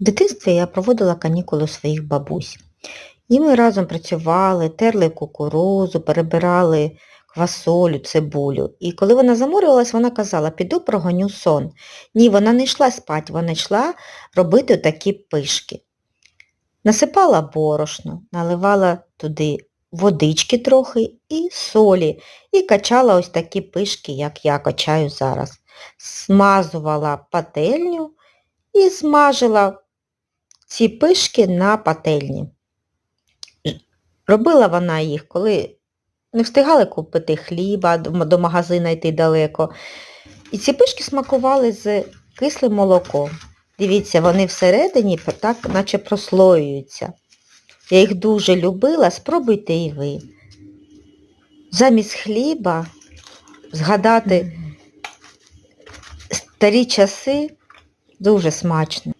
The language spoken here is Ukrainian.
В дитинстві я проводила канікули своїх бабусь. І ми разом працювали, терли кукурузу, перебирали квасолю, цибулю. І коли вона заморювалась, вона казала, піду прогоню сон. Ні, вона не йшла спати, вона йшла робити такі пишки. Насипала борошно, наливала туди водички трохи і солі, і качала ось такі пишки, як я качаю зараз. Смазувала пательню і смажила ці пишки на пательні. Робила вона їх, коли не встигали купити хліба, до магазина йти далеко. І ці пишки смакували з кислим молоком. Дивіться, вони всередині так наче прослоюються. Я їх дуже любила, спробуйте і ви. Замість хліба згадати старі часи дуже смачно.